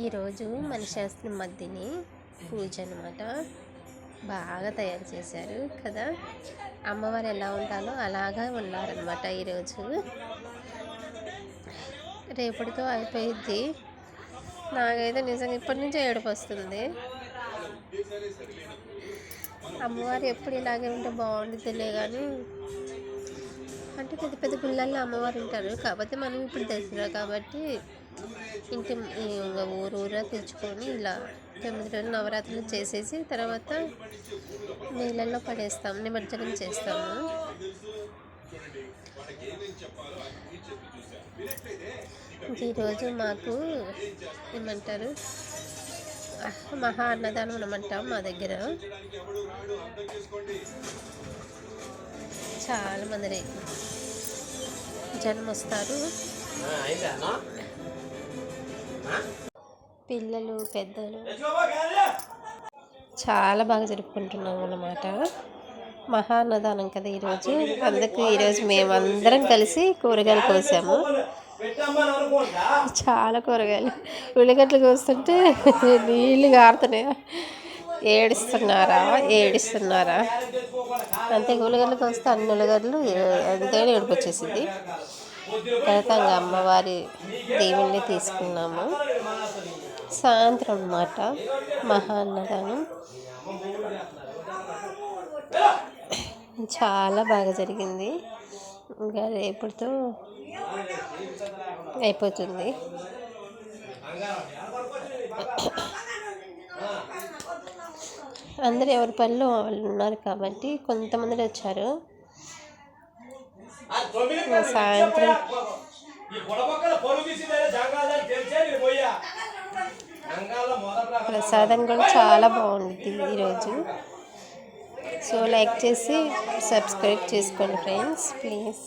ఈరోజు మన శాస్త్రం మధ్యని పూజ అనమాట బాగా తయారు చేశారు కదా. అమ్మవారు ఎలా ఉంటారో అలాగా ఉన్నారనమాట ఈరోజు రేపటితో అయిపోయిద్ది. నాకైతే నిజంగా ఇప్పటి నుంచే ఏడుపు వస్తుంది. అమ్మవారు ఎప్పుడు ఇలాగే ఉంటే బాగుంటుందిలే కానీ అంటే పెద్ద పెద్ద గుళ్ళల్లో అమ్మవారు ఉంటారు. కాకపోతే మనం ఇప్పుడు దసరా కాబట్టి ఇంటి ఇంకా ఊరు ఊరా పిలుచుకొని ఇలా తొమ్మిది రోజులు నవరాత్రులు చేసేసి తర్వాత నీళ్ళల్లో పడేస్తాం నిమజ్జనం చేస్తాము. ఈరోజు మాకు ఏమంటారు? మహా అన్నదానం అనమంటాం మా దగ్గర. చాలా మంది జనం వస్తారు. పిల్లలు పెద్దలు. చాలా బాగా జరుపుకుంటున్నాం అన్నమాట. మహా అన్నదానం కదా ఈరోజు అందుకు ఈరోజు మేమందరం కలిసి కూరగాయలు కోసాము. చాలా కూరగాయలు. ఉల్లిగడ్డలు కోస్తుంటే నీళ్ళు కారుతున్నాయి. ఏడుస్తున్నారా? ఏడుస్తున్నారా? అంతే ఉల్లిగడ్డలు కోస్తే అన్ని ఉల్లిగడ్డలు ఎంతైనా ఏడుపు వచ్చేసింది. తర్వాత అమ్మవారి దేవుణ్ణి తీసుకున్నాము. సాయంత్రం అన్నమాట. మహా అన్నదానం చాలా బాగా జరిగింది. ఇంకా రేపటితో అయిపోతుంది. అందరు ఎవరి పనిలో వాళ్ళు ఉన్నారు కాబట్టి కొంతమంది వచ్చారు. సాయంత్రం. ప్రసాదం కూడా చాలా బాగుంది ఈరోజు. సో లైక్ చేసి సబ్స్క్రైబ్ చేసుకోండి ఫ్రెండ్స్. ప్లీజ్.